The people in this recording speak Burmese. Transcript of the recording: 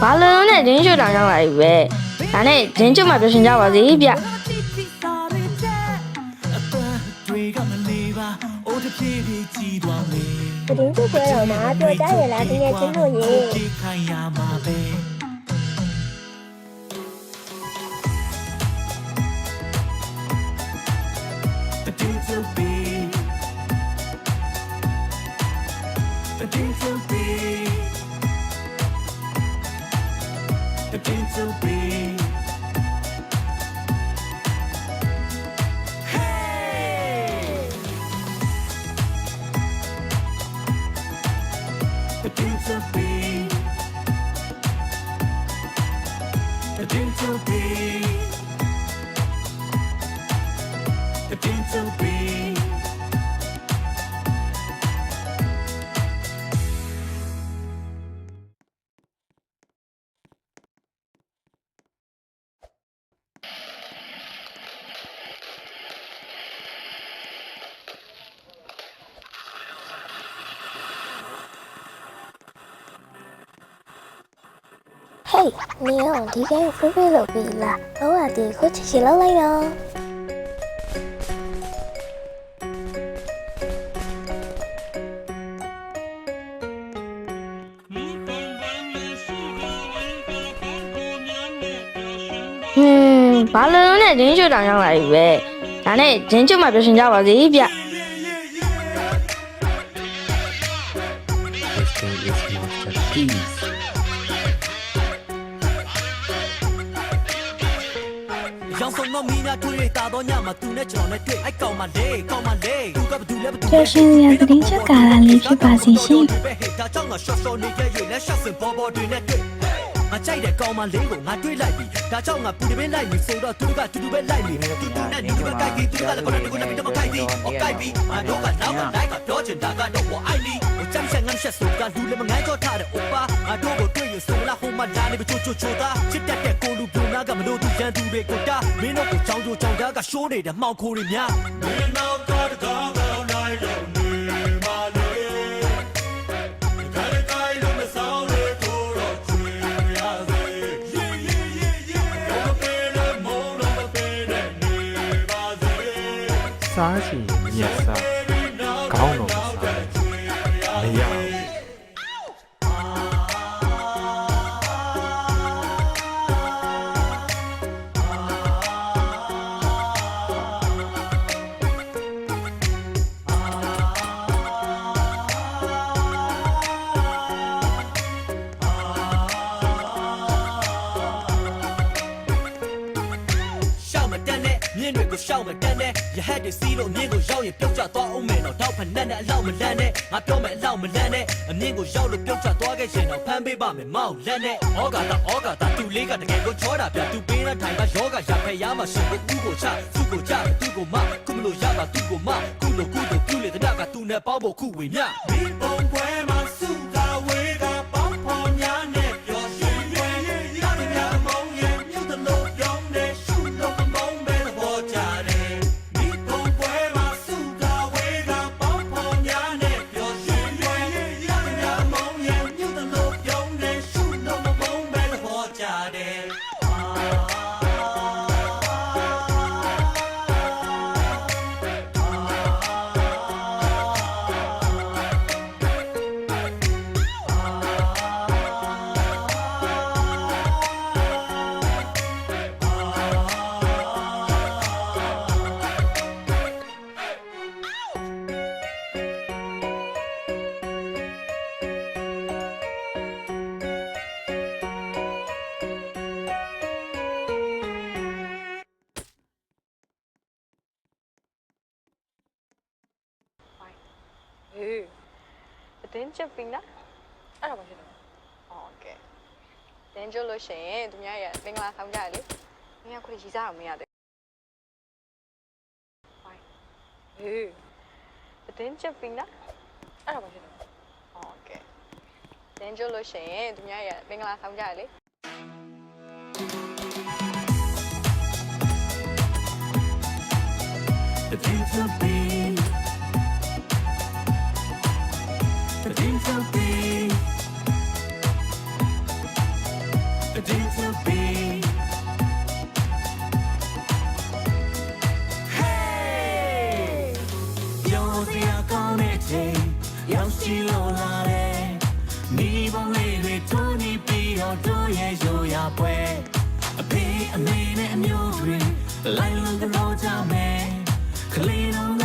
ဘာလုံးနဲ့ဂျင်းကျွတ်တောင်ရောက်လာပြီပဲဒါနဲ့ဂျင်းကျွတ်မှာပြောရှင်ကြပါစေဗျအသက်တွေကမလေးပါအိုးတစ်ပြေးပြေးကြည်သွားမေသတင်းကျပွဲတော်မှာပြောကြရလားတကယ်ချင်းတို့ရေ A dance to be. A dance to be ဟေးနေအောင်ဒီကဲကိုဖေးဖေးလုပ်ပြီးလားဟောကဒီခုချီချီလောက်လိုက်တော့ဟွန်းဘာလုံးနဲ့ဂျင်းကျွတ်တောင်ရောက်လာပြီပဲဒါနဲ့ဂျင်းကျွတ်မှာပြောရှင်ကြပါစေဗျ ရောင်စုံတော့မီးများတွေ့တာတော့ညမှာသူနဲ့ကျွန်တော်နဲ့တွေ့အိုက်ကောင်မလေးကောင်မလေးသူကဘသူလဲဘသူပျော်ရွှင်စရာသတင်းချက်ကာလလေးဖြစ်ပါစေရှင်ဒါကြောင့်ငါရှော့ရှော့နေကြရွေလက်ရှော့စင်ဘောဘောတွေနဲ့တွေ့ငါကြိုက်တဲ့ကောင်မလေးကိုငါတွေ့လိုက်ပြီဒါကြောင့်ငါပူတပင်းလိုက်ပြီဆိုတော့သူကတူတူပဲလိုက်ပြီတူတူနဲ့ဒီကကြိုက်ပြီသူကလည်းကိုယ်နဲ့ကိုယ်နဲ့တော့ကြိုက်ပြီဟောကြိုက်ပြီငါတို့ကနောက်ကလိုက်ကတော့ချင်တာကတော့ဝအိုင်လီဟိုချမ်းချမ်းငမ်းရှက်ဆိုကလူလည်းမငန်းကြောထားတဲ့အိုပါငါတို့ကိုတွေ့ရဆိုလားဟို မှာလာနေပြီချိုချိုချိုသားချစ်တတ်တဲ့ကိုလူပြိုနာကမလို့သူရန်သူတွေကိုတာမင်းတို့ကိုချောင်းချိုချောင်းသားကရှိုးနေတဲ့မှောင်ခိုးတွေများမင်းတို့ကတကားကောင်းလိုက်တော့နေပါလေခါလေးကိုင်းလို့မဆောင်လေကိုတော့ချွေရစေယေယေယေယေဘုပေးတဲ့မုံတော့ပေးတဲ့နေပါစေစားချင်မြတ်စား တန်းနဲ့မြင်းတွေကိုရှောက်မတန်းနဲ့ရဟက်တွေစီးလို့မြင်းကိုရောက်ရင်ပြုတ်ကျသွားအောင်မယ်တော့တောက်ဖက်နဲ့နဲ့အလောက်မလန်းနဲ့ငါပြောမယ်အလောက်မလန်းနဲ့အမြင့်ကိုရောက်လို့ပြုတ်ကျသွားခဲ့ရင်တော့ဖမ်းပေးပါမယ်မောက်လက်နဲ့ဩကာတာဩကာတာသူလေးကတကယ်ကိုချောတာပြသူပေးတဲ့ထိုင်ကယောဂရဖက်ရမှာရှင်ကိုဥကိုချသူ့ကိုချသူ့ကိုမခုမလို့ရပါသူ့ကိုမခုလို့ခုလို့ပြုလေတဲ့ကသူနဲ့ပေါင်းဖို့ခုဝေမြဒီပုံပွဲမှာ တင်းချစ်ပြီနော်အဲ့ဒါဘာဖြစ်လဲဟောကဲတင်းချစ်လို့ရှိရင်သူများရဲ့မင်္ဂလာဆောင်ကြရလေမင်းကခုရီစားအောင်မရသေးဟိုင်းဟေးအတင်းချစ်ပြီနော်အဲ့ဒါဘာဖြစ်လဲဟနင်းကျွလို့ရှိရင်သူများရမင်္ဂလာဆောင်ကြရလေ The dreams of being The လို့လာတယ်မိဘလေးတွေထုံးနေပြီးတော့တို့ရဲ့ရိုးရာပွဲအဖေအမေနဲ့အမျိုးတွေလိုက်လို့ကြောကြမယ်ကလေးတော်